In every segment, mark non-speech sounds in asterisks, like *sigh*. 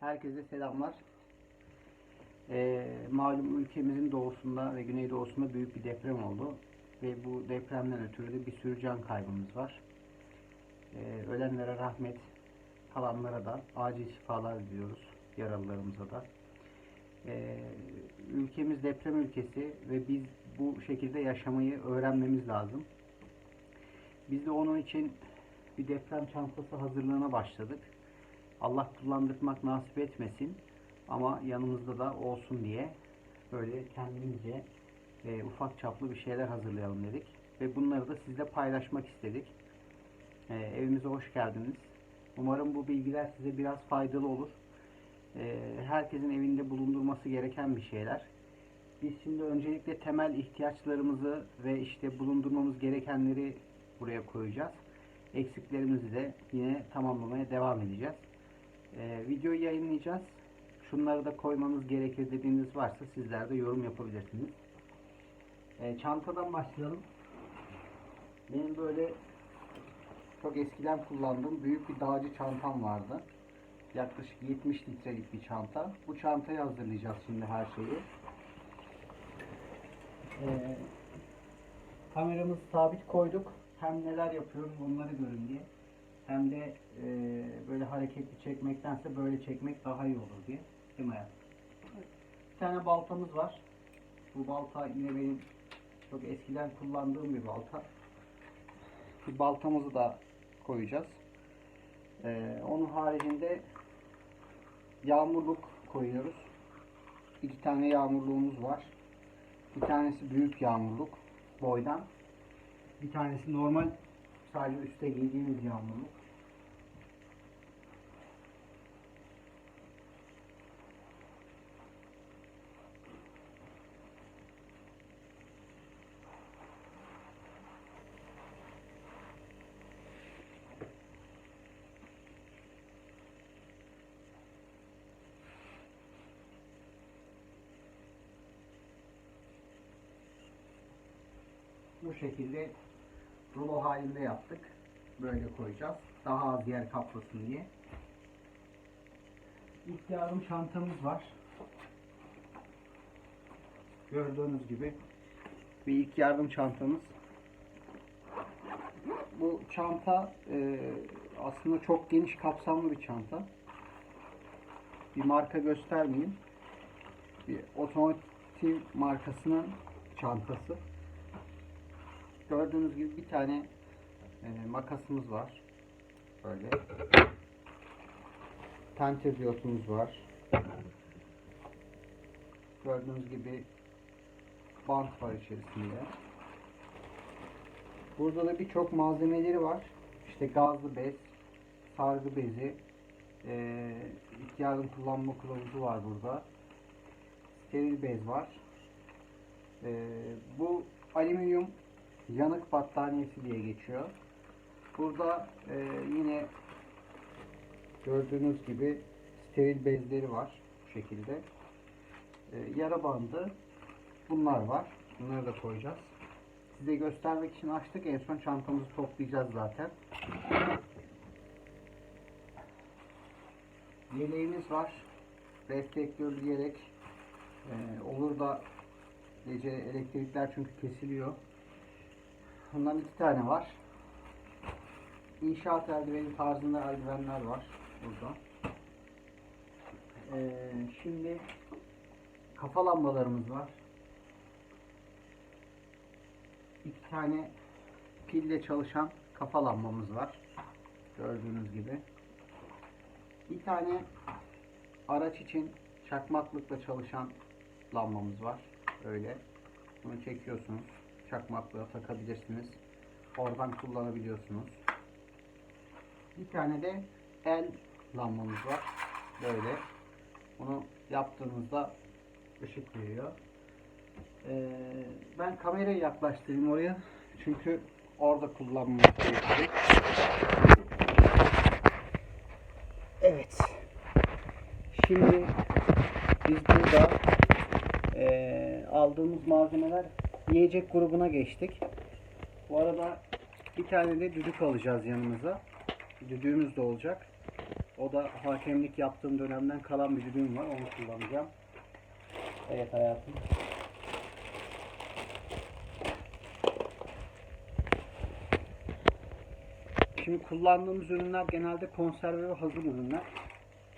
Herkese selamlar. Ee, malum ülkemizin doğusunda ve güneydoğusunda büyük bir deprem oldu. Ve bu depremden ötürü de bir sürü can kaybımız var. Ee, ölenlere rahmet, kalanlara da acil şifalar diliyoruz. Yaralılarımıza da. Ee, ülkemiz deprem ülkesi ve biz bu şekilde yaşamayı öğrenmemiz lazım. Biz de onun için bir deprem çantası hazırlığına başladık. Allah kullandırmak nasip etmesin ama yanımızda da olsun diye böyle kendimizce e, ufak çaplı bir şeyler hazırlayalım dedik ve bunları da sizle paylaşmak istedik. E, evimize hoş geldiniz. Umarım bu bilgiler size biraz faydalı olur. E, herkesin evinde bulundurması gereken bir şeyler. Biz şimdi öncelikle temel ihtiyaçlarımızı ve işte bulundurmamız gerekenleri buraya koyacağız. Eksiklerimizi de yine tamamlamaya devam edeceğiz. Ee, videoyu yayınlayacağız. Şunları da koymamız gerekir dediğiniz varsa sizler de yorum yapabilirsiniz. Ee, çantadan başlayalım. Benim böyle çok eskiden kullandığım büyük bir dağcı çantam vardı. Yaklaşık 70 litrelik bir çanta. Bu çantayı hazırlayacağız şimdi her şeyi. Ee, kameramızı sabit koyduk. Hem neler yapıyorum onları görün diye. Hem de e, böyle hareketli çekmektense böyle çekmek daha iyi olur diye. Değil mi hayatım? Bir tane baltamız var. Bu balta yine benim çok eskiden kullandığım bir balta. Bir baltamızı da koyacağız. Ee, onun haricinde yağmurluk koyuyoruz. İki tane yağmurluğumuz var. Bir tanesi büyük yağmurluk boydan. Bir tanesi normal sadece üstte giydiğimiz yağmurluk. Bu şekilde rulo halinde yaptık. Böyle koyacağız. Daha az yer kaplasın diye. İlk yardım çantamız var. Gördüğünüz gibi bir ilk yardım çantamız. Bu çanta e, aslında çok geniş kapsamlı bir çanta. Bir marka göstermeyeyim. Bir otomotiv markasının çantası. Gördüğünüz gibi bir tane e, makasımız var. Böyle. Tenter diyotumuz var. Gördüğünüz gibi bant var içerisinde. Burada da birçok malzemeleri var. İşte gazlı bez, sargı bezi, e, yardım kullanma kılavuzu var burada. Steril bez var. E, bu alüminyum yanık battaniyesi diye geçiyor. Burada e, yine gördüğünüz gibi steril bezleri var bu şekilde. E, yara bandı bunlar var. Bunları da koyacağız. Size göstermek için açtık. En son çantamızı toplayacağız zaten. Yeleğimiz var. Reflektörlü yelek. E, olur da gece elektrikler çünkü kesiliyor. Bundan iki tane var. İnşaat eldiveni tarzında eldivenler var burada. Ee, şimdi kafa lambalarımız var. İki tane pille çalışan kafa lambamız var. Gördüğünüz gibi. Bir tane araç için çakmaklıkla çalışan lambamız var. Öyle. Bunu çekiyorsunuz çakmaklığa takabilirsiniz. Oradan kullanabiliyorsunuz. Bir tane de el lambamız var. Böyle. Bunu yaptığınızda ışık veriyor. Ee, ben kamerayı yaklaştırayım oraya. Çünkü orada kullanmamız gerekecek. Evet. Şimdi biz burada eee, aldığımız malzemeler yiyecek grubuna geçtik. Bu arada bir tane de düdük alacağız yanımıza. Düdüğümüz de olacak. O da hakemlik yaptığım dönemden kalan bir düdüğüm var. Onu kullanacağım. Evet hayatım. Şimdi kullandığımız ürünler genelde konserve ve hazır ürünler.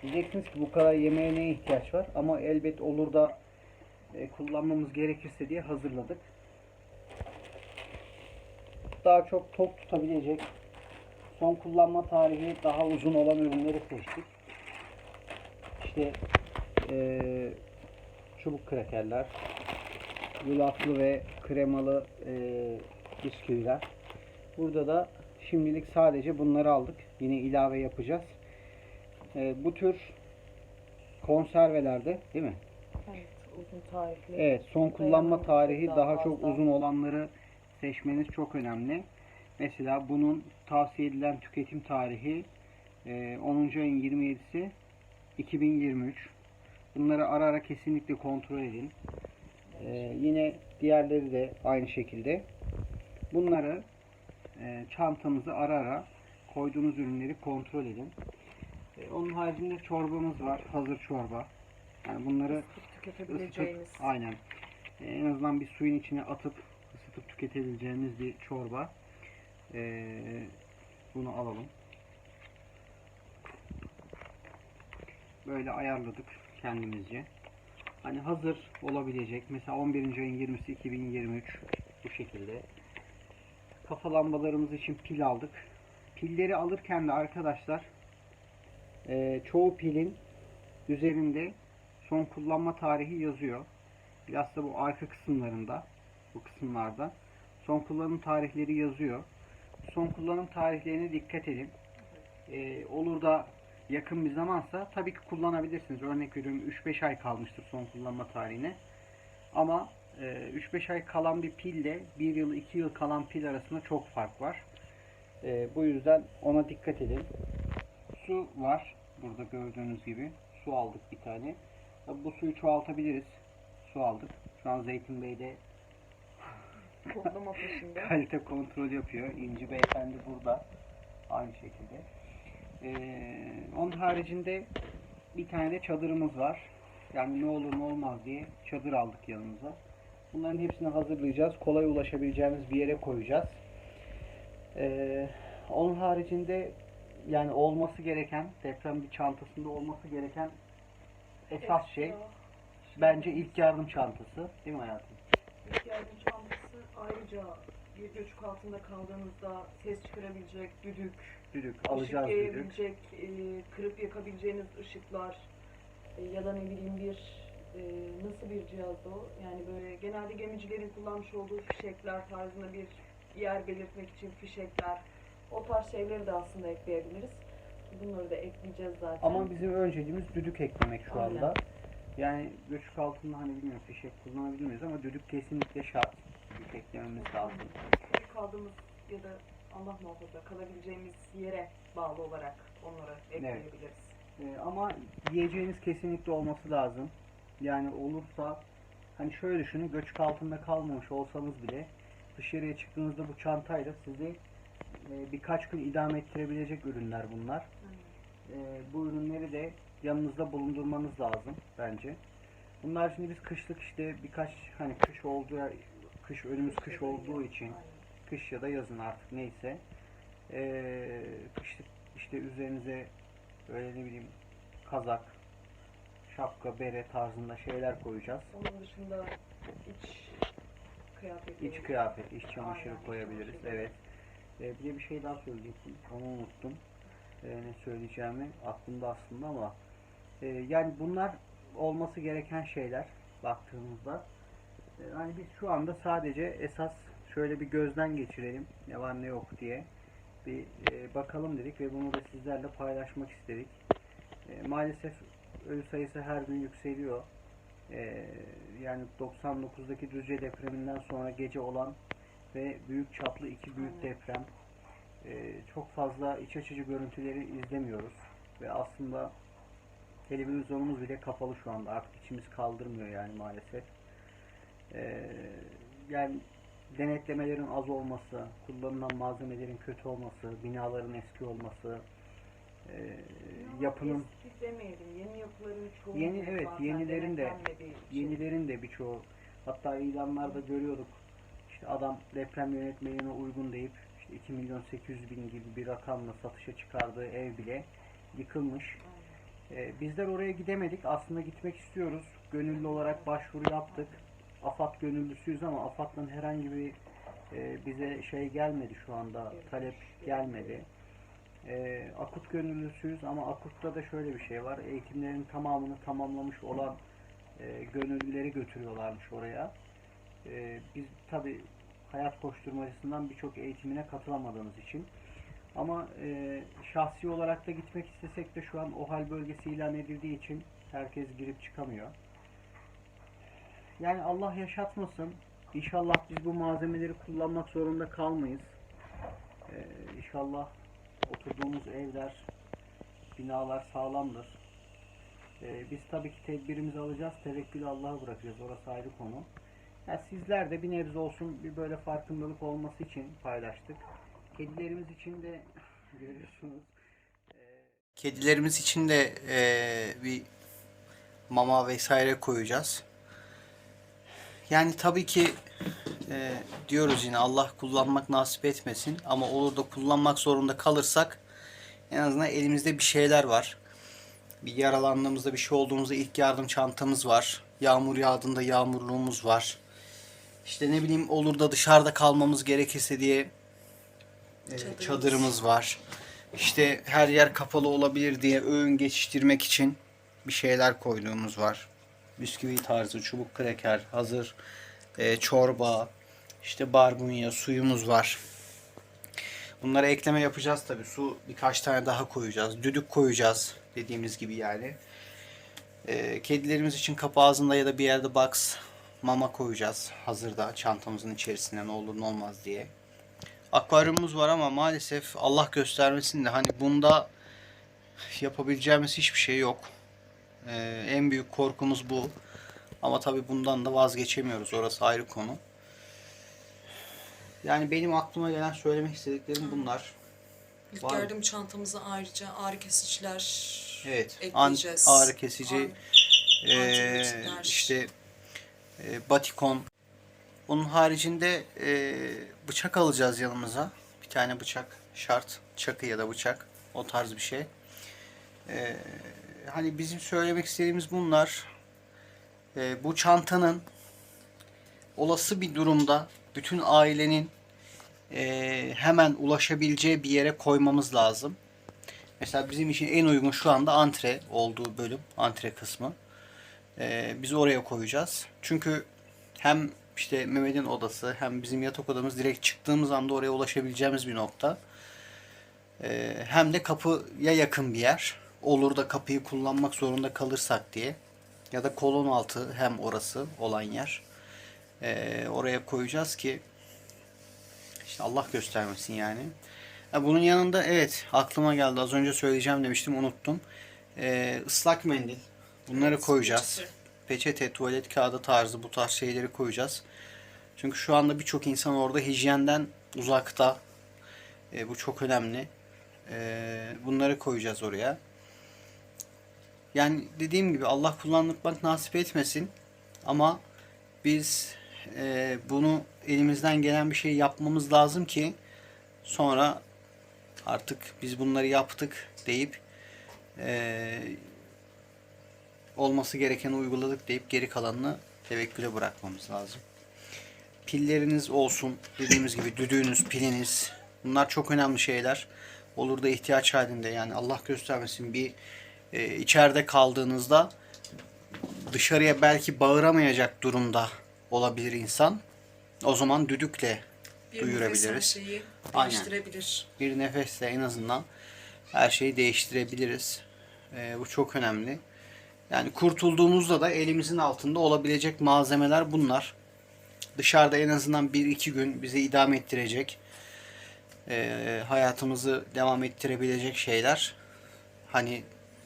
Diyeceksiniz ki bu kadar yemeğe neye ihtiyaç var? Ama elbet olur da e, kullanmamız gerekirse diye hazırladık. Daha çok tok tutabilecek, son kullanma tarihi daha uzun olan ürünleri seçtik. İşte eee, çubuk krakerler, yulaflı ve kremalı eee bisküviler. Burada da şimdilik sadece bunları aldık. Yine ilave yapacağız. Eee, bu tür konservelerde değil mi? Evet, uzun tarihli. Evet, son kullanma tarihi daha daha çok uzun olanları seçmeniz çok önemli. Mesela bunun tavsiye edilen tüketim tarihi e, 10. ayın 27'si 2023. Bunları ara ara kesinlikle kontrol edin. E, yine diğerleri de aynı şekilde. Bunları e, çantanızı ara ara koyduğunuz ürünleri kontrol edin. E, onun haricinde çorbamız var. Hazır çorba. Yani bunları. Isıtıp, aynen. En azından bir suyun içine atıp ısıtıp tüketebileceğimiz bir çorba. Ee, bunu alalım. Böyle ayarladık kendimizce. Hani hazır olabilecek. Mesela 11. ayın 20'si 2023 bu şekilde. Kafa lambalarımız için pil aldık. Pilleri alırken de arkadaşlar e, çoğu pilin üzerinde son kullanma tarihi yazıyor. Biraz da bu arka kısımlarında, bu kısımlarda son kullanım tarihleri yazıyor. Son kullanım tarihlerine dikkat edin. Ee, olur da yakın bir zamansa tabii ki kullanabilirsiniz. Örnek veriyorum 3-5 ay kalmıştır son kullanma tarihine. Ama e, 3-5 ay kalan bir pille 1 yıl 2 yıl kalan pil arasında çok fark var. E, bu yüzden ona dikkat edin. Su var. Burada gördüğünüz gibi. Su aldık bir tane. Tabii bu suyu çoğaltabiliriz. Su aldık. Şu an Zeytin Bey Toplama peşinde. kalite kontrol yapıyor. İnci Beyefendi burada. Aynı şekilde. Ee, onun haricinde bir tane de çadırımız var. Yani ne olur ne olmaz diye çadır aldık yanımıza. Bunların hepsini hazırlayacağız. Kolay ulaşabileceğimiz bir yere koyacağız. Ee, onun haricinde yani olması gereken deprem bir çantasında olması gereken esas şey bence ilk yardım çantası. Değil mi hayatım? İlk yardım çantası ayrıca bir göçük altında kaldığınızda ses çıkarabilecek düdük, Düdük alacağız ışık düdük. yayabilecek, e, kırıp yakabileceğiniz ışıklar e, ya da ne bileyim bir e, nasıl bir cihaz o? Yani böyle genelde gemicilerin kullanmış olduğu fişekler tarzında bir yer belirtmek için fişekler. O tarz şeyleri de aslında ekleyebiliriz. Bunları da ekleyeceğiz zaten. Ama bizim önceliğimiz düdük eklemek şu Aynen. anda. Yani göçük altında hani bilmiyorum fişek kullanabilir miyiz ama düdük kesinlikle şart. Lazım. Tabii kaldığımız ya da Allah muhafaza kalabileceğimiz yere bağlı olarak onları ekleyebiliriz. Ee, ama yiyeceğiniz kesinlikle olması lazım. Yani olursa hani şöyle düşünün göçük altında kalmamış olsanız bile dışarıya çıktığınızda bu çantayla sizi e, birkaç gün idame ettirebilecek ürünler bunlar. e, bu ürünleri de yanınızda bulundurmanız lazım bence. Bunlar şimdi biz kışlık işte birkaç hani kış olduğu kış önümüz kış olduğu için kış ya da yazın artık neyse e, kışlık işte üzerinize öyle ne bileyim kazak, şapka, bere tarzında şeyler koyacağız. Onun dışında iç kıyafetleri. İç kıyafet, iç çamaşırı Aynen, koyabiliriz. çamaşırı. Evet. Ee, bir de bir şey daha söyleyecektim. Onu unuttum. Ee, ne söyleyeceğimi aklımda aslında ama e, yani bunlar olması gereken şeyler baktığımızda. Ee, hani biz şu anda sadece esas şöyle bir gözden geçirelim ne var ne yok diye bir e, bakalım dedik ve bunu da sizlerle paylaşmak istedik. E, maalesef ölü sayısı her gün yükseliyor. Ee, yani 99'daki Düzce depreminden sonra gece olan ve büyük çaplı iki büyük deprem. Çok fazla iç açıcı görüntüleri izlemiyoruz ve aslında televizyonumuz bile kapalı şu anda artık içimiz kaldırmıyor yani maalesef. Ee, yani denetlemelerin az olması, kullanılan malzemelerin kötü olması, binaların eski olması, yapının Eski demeyelim. Yeni yapıların çoğu. Yeni- evet, yenilerin de-. Yenilerin de birçoğu hatta ilanlarda görüyorduk. İşte adam deprem yönetmeliğine uygun deyip işte 2 milyon 800 bin gibi bir rakamla satışa çıkardığı ev bile yıkılmış. Ee, bizler oraya gidemedik. Aslında gitmek istiyoruz. Gönüllü olarak başvuru yaptık. AFAD gönüllüsüyüz ama AFAD'dan herhangi bir e, bize şey gelmedi şu anda. Talep gelmedi. Ee, akut gönüllüsüyüz ama akutta da şöyle bir şey var. Eğitimlerin tamamını tamamlamış olan e, gönüllüleri götürüyorlarmış oraya. E, biz tabi hayat koşturmacısından birçok eğitimine katılamadığımız için ama e, şahsi olarak da gitmek istesek de şu an OHAL bölgesi ilan edildiği için herkes girip çıkamıyor. Yani Allah yaşatmasın. İnşallah biz bu malzemeleri kullanmak zorunda kalmayız. E, inşallah oturduğumuz evler, binalar sağlamdır. Ee, biz tabii ki tedbirimizi alacağız. Tevekkülü Allah'a bırakacağız. Orası ayrı konu. Ya sizler de bir nebze olsun bir böyle farkındalık olması için paylaştık. Kedilerimiz için de *laughs* görüyorsunuz. Kedilerimiz için de bir mama vesaire koyacağız. Yani tabii ki e, diyoruz yine Allah kullanmak nasip etmesin ama olur da kullanmak zorunda kalırsak en azından elimizde bir şeyler var. Bir yaralandığımızda bir şey olduğumuzda ilk yardım çantamız var. Yağmur yağdığında yağmurluğumuz var. İşte ne bileyim olur da dışarıda kalmamız gerekirse diye e, Çadırımız. çadırımız var. İşte her yer kapalı olabilir diye öğün geçiştirmek için bir şeyler koyduğumuz var. Bisküvi tarzı, çubuk kreker, hazır e, çorba, işte barbunya, suyumuz var. Bunlara ekleme yapacağız tabi. Su birkaç tane daha koyacağız. Düdük koyacağız. Dediğimiz gibi yani. Ee, kedilerimiz için kapı ağzında ya da bir yerde box mama koyacağız. Hazırda çantamızın içerisinde ne olur ne olmaz diye. Akvaryumumuz var ama maalesef Allah göstermesin de hani bunda yapabileceğimiz hiçbir şey yok. Ee, en büyük korkumuz bu. Ama tabi bundan da vazgeçemiyoruz. Orası ayrı konu. Yani benim aklıma gelen söylemek istediklerim bunlar. İlk Var yardım çantamıza ayrıca ağrı kesiciler Evet. An, ekleyeceğiz. ağrı kesici, An- antibiyotikler. işte eee, batikon. Onun haricinde eee, bıçak alacağız yanımıza. Bir tane bıçak şart. Çakı ya da bıçak. O tarz bir şey. Eee, hani bizim söylemek istediğimiz bunlar. Eee, bu çantanın olası bir durumda bütün ailenin eee, hemen ulaşabileceği bir yere koymamız lazım. Mesela bizim için en uygun şu anda antre olduğu bölüm, antre kısmı. Ee, biz oraya koyacağız. Çünkü hem işte Mehmet'in odası hem bizim yatak odamız direkt çıktığımız anda oraya ulaşabileceğimiz bir nokta. Ee, hem de kapıya yakın bir yer. Olur da kapıyı kullanmak zorunda kalırsak diye. Ya da kolon altı hem orası olan yer. Ee, oraya koyacağız ki işte Allah göstermesin yani. Ha, bunun yanında evet aklıma geldi. Az önce söyleyeceğim demiştim unuttum. Ee, ıslak mendil. Bunları Evet, koyacağız. peçete. Peçete, tuvalet kağıdı tarzı bu tarz şeyleri koyacağız. Çünkü şu anda birçok insan orada hijyenden uzakta. Ee, bu çok önemli. Ee, bunları koyacağız oraya. Yani dediğim gibi Allah kullanmak nasip etmesin. Ama biz e, bunu elimizden gelen bir şey yapmamız lazım ki sonra artık biz bunları yaptık deyip eee, olması gerekeni uyguladık deyip geri kalanını tevekküle bırakmamız lazım. Pilleriniz olsun. Dediğimiz gibi düdüğünüz, piliniz. Bunlar çok önemli şeyler. Olur da ihtiyaç halinde yani Allah göstermesin bir e, içeride kaldığınızda dışarıya belki bağıramayacak durumda olabilir insan. O zaman düdükle bir duyurabiliriz. her şeyi Aynen. değiştirebilir. bir nefesle en azından her şeyi değiştirebiliriz. Ee, bu çok önemli. Yani kurtulduğumuzda da elimizin altında olabilecek malzemeler bunlar. Dışarıda en azından 1-2 gün bizi idame ettirecek, ee, hayatımızı devam ettirebilecek şeyler. Hani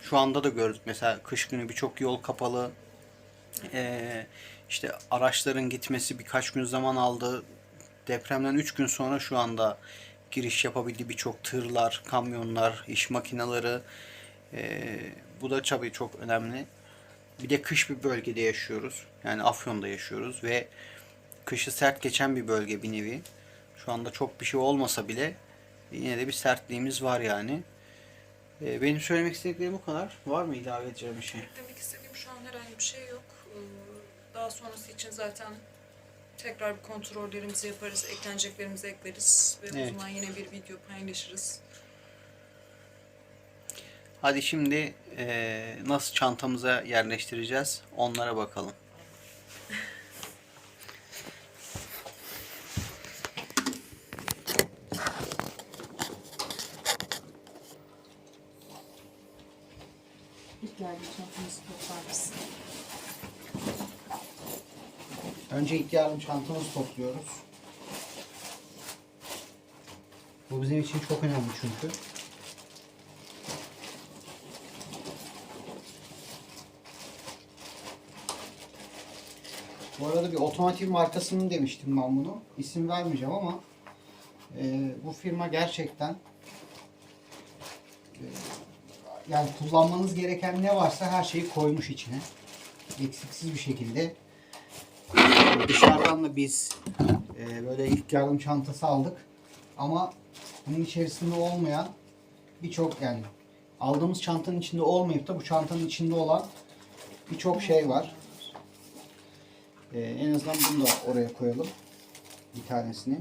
şu anda da gördük mesela kış günü birçok yol kapalı. Ee, işte araçların gitmesi birkaç gün zaman aldı. Depremden 3 gün sonra şu anda giriş yapabildiği birçok tırlar, kamyonlar, iş makineleri. Ee, bu da tabii çok önemli. Bir de kış bir bölgede yaşıyoruz. Yani Afyon'da yaşıyoruz ve kışı sert geçen bir bölge bir nevi. Şu anda çok bir şey olmasa bile yine de bir sertliğimiz var yani. Ee, benim söylemek istediklerim bu kadar. Var mı ilave edeceğim bir şey? Demek istediğim şu an herhangi bir şey yok. Ee, Daha sonrası için zaten tekrar bir kontrollerimizi yaparız, ekleneceklerimizi ekleriz ve Evet. o zaman yine bir video paylaşırız. Hadi şimdi eee, nasıl çantamıza yerleştireceğiz onlara bakalım. İlk geldiği çantamızı toplar mısın? Önce ilk yardım çantamızı topluyoruz. Bu bizim için çok önemli çünkü. Bu arada bir otomotiv markasının demiştim ben bunu. İsim vermeyeceğim ama e, bu firma gerçekten e, yani kullanmanız gereken ne varsa her şeyi koymuş içine. Eksiksiz bir şekilde dışarıdan da biz e, böyle ilk yardım çantası aldık. Ama bunun içerisinde olmayan birçok yani aldığımız çantanın içinde olmayıp da bu çantanın içinde olan birçok şey var. E, en azından bunu da oraya koyalım. Bir tanesini.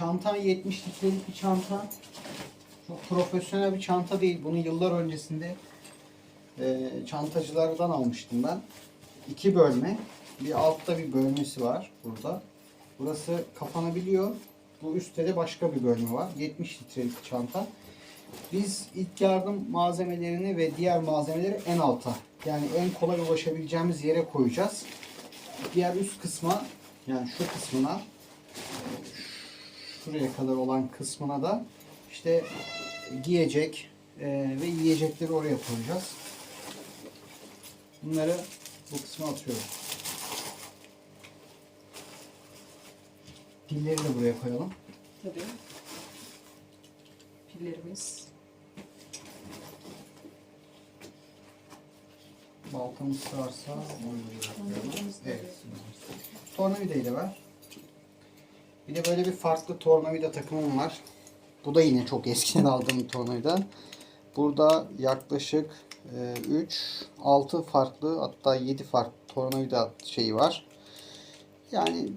Ee, çanta 70 litrelik bir çanta. Çok profesyonel bir çanta değil. Bunu yıllar öncesinde e, çantacılardan almıştım ben. İki bölme. Bir altta bir bölmesi var burada. Burası kapanabiliyor. Bu üstte de başka bir bölme var. 70 litrelik çanta. Biz ilk yardım malzemelerini ve diğer malzemeleri en alta yani en kolay ulaşabileceğimiz yere koyacağız. Diğer üst kısma yani şu kısmına şuraya kadar olan kısmına da işte giyecek e, ve yiyecekleri oraya koyacağız. Bunları bu kısma atıyorum. Pilleri de buraya koyalım. Tabii. Pillerimiz. Baltamız varsa onu da Evet. Tornavidayı da ver. Bir de böyle bir farklı tornavida takımım var. Bu da yine çok eskiden *laughs* aldığım tornavida. Burada yaklaşık 3, 6 farklı hatta 7 farklı tornavida şeyi var. Yani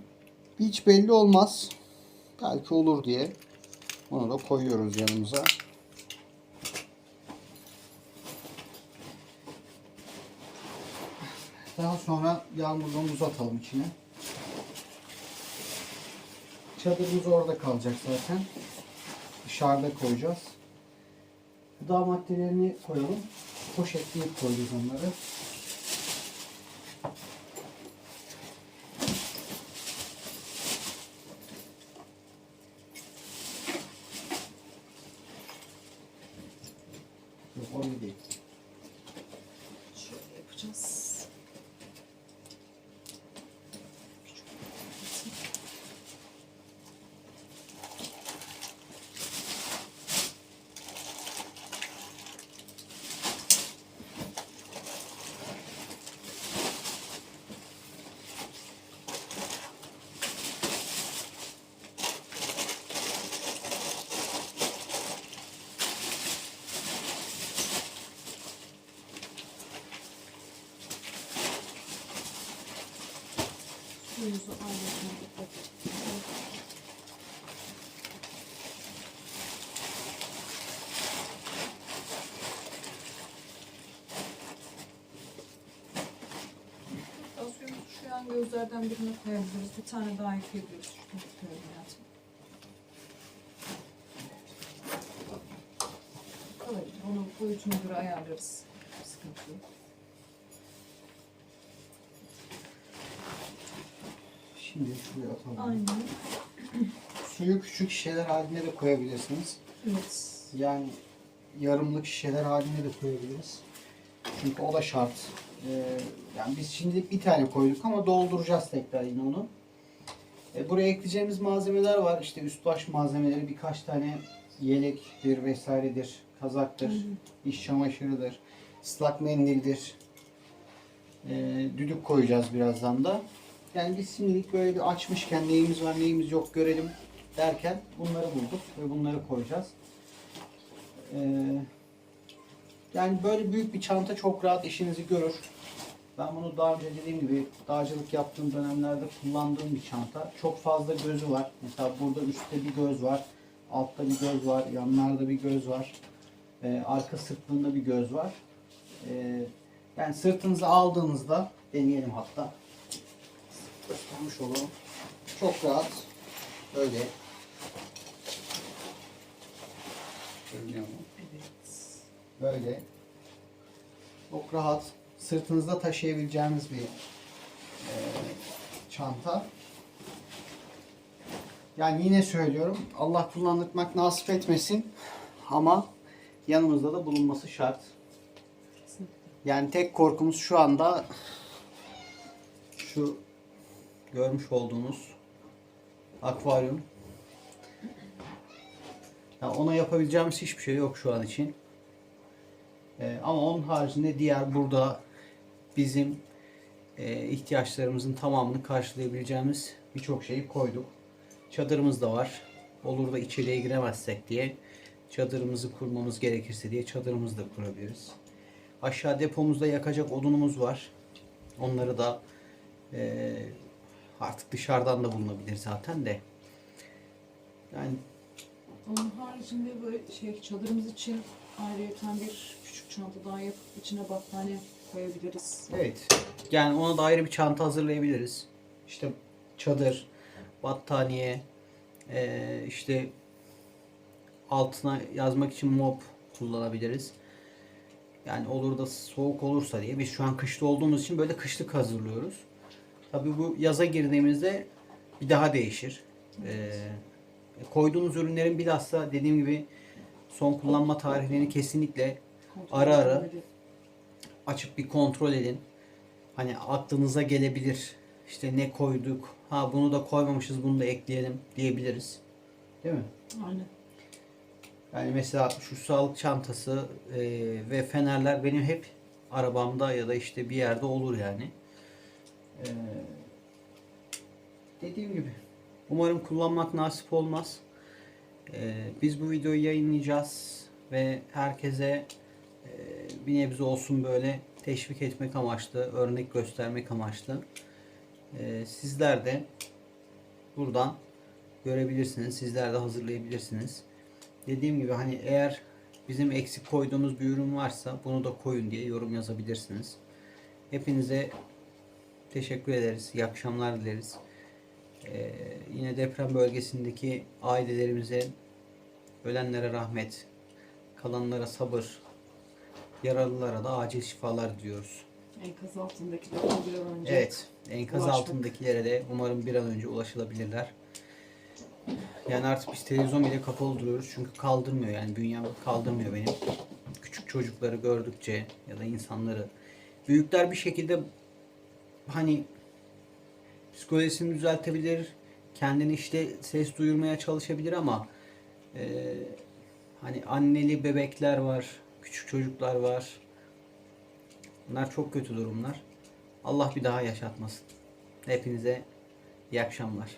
hiç belli olmaz. Belki olur diye. Bunu da koyuyoruz yanımıza. Daha sonra yağmurluğumuzu atalım içine. Çadırımız orada kalacak zaten. Dışarıda koyacağız. Gıda maddelerini koyalım. Poşetleyip koyacağız onları. Yok oraya değil. Şöyle yapacağız. Suyumuzu ayrıca suyumuzu şu an gözlerden birine koyabiliriz. Bir tane daha ekleyebiliriz. Şunu. Onun boyutuna göre ayarlarız. Sıkıntı yok. Şimdi şuraya atalım. Aynen. Suyu küçük şişeler halinde de koyabilirsiniz. Evet. Yani yarımlık şişeler halinde de koyabiliriz. Çünkü o da şart. Ee, yani biz şimdilik bir tane koyduk ama dolduracağız tekrar yine onu. E, buraya ekleyeceğimiz malzemeler var. İşte üst baş malzemeleri birkaç tane yelektir vesairedir, kazaktır, iş çamaşırıdır, ıslak mendildir. E, düdük koyacağız birazdan da. Yani biz şimdilik böyle bir açmışken neyimiz var neyimiz yok görelim derken bunları bulduk ve bunları koyacağız. Ee, yani böyle büyük bir çanta çok rahat işinizi görür. Ben bunu daha önce dediğim gibi dağcılık yaptığım dönemlerde kullandığım bir çanta. Çok fazla gözü var. Mesela burada üstte bir göz var. Altta bir göz var. Yanlarda bir göz var. Ee, arka sırtlığında bir göz var. Ee, yani sırtınıza aldığınızda deneyelim hatta. Göstermiş olalım. Çok rahat. Böyle. Görünüyor mu? Böyle. Çok rahat. Sırtınızda taşıyabileceğiniz bir e, çanta. Yani yine söylüyorum. Allah kullandırmak nasip etmesin. Ama yanımızda da bulunması şart. Yani tek korkumuz şu anda şu görmüş olduğunuz akvaryum. Ya ona yapabileceğimiz hiçbir şey yok şu an için. Ee, ama onun haricinde diğer burada bizim e, ihtiyaçlarımızın tamamını karşılayabileceğimiz birçok şeyi koyduk. Çadırımız da var. Olur da içeriye giremezsek diye çadırımızı kurmamız gerekirse diye çadırımızı da kurabiliriz. Aşağı depomuzda yakacak odunumuz var. Onları da e, artık dışarıdan da bulunabilir zaten de. Yani Onun haricinde böyle şey çadırımız için ayrıyeten bir küçük çanta daha yapıp içine battaniye koyabiliriz. Evet. Yani ona da ayrı bir çanta hazırlayabiliriz. İşte çadır, battaniye, eee, işte altına yazmak için mop kullanabiliriz. Yani olur da soğuk olursa diye biz şu an kışta olduğumuz için böyle kışlık hazırlıyoruz. Tabii bu yaza girdiğimizde bir daha değişir. Eee, koyduğunuz ürünlerin bilhassa dediğim gibi son kullanma tarihlerini kesinlikle Ara ara. açıp bir kontrol edin. Hani aklınıza gelebilir. İşte ne koyduk? Ha bunu da koymamışız, bunu da ekleyelim diyebiliriz. Değil mi? Aynen. Yani mesela şu sağlık çantası e, ve fenerler benim hep arabamda ya da işte bir yerde olur yani. E, dediğim gibi umarım kullanmak nasip olmaz. E, biz bu videoyu yayınlayacağız ve herkese e, bir nebze olsun böyle teşvik etmek amaçlı, örnek göstermek amaçlı. E, sizler de buradan görebilirsiniz. Sizler de hazırlayabilirsiniz. Dediğim gibi hani eğer bizim eksik koyduğumuz bir ürün varsa bunu da koyun diye yorum yazabilirsiniz. Hepinize teşekkür ederiz. İyi akşamlar dileriz. Ee, yine deprem bölgesindeki ailelerimize ölenlere rahmet, kalanlara sabır, yaralılara da acil şifalar diliyoruz. Enkaz altındakiler bir an önce. Evet, enkaz ulaşmak. altındakilere de umarım bir an önce ulaşılabilirler. Yani artık biz televizyon bile kapalı duruyoruz çünkü kaldırmıyor yani bünyem kaldırmıyor benim. Küçük çocukları gördükçe ya da insanları büyükler bir şekilde hani psikolojisini düzeltebilir, kendini işte ses duyurmaya çalışabilir ama e, hani anneli bebekler var, küçük çocuklar var. Bunlar çok kötü durumlar. Allah bir daha yaşatmasın. Hepinize iyi akşamlar.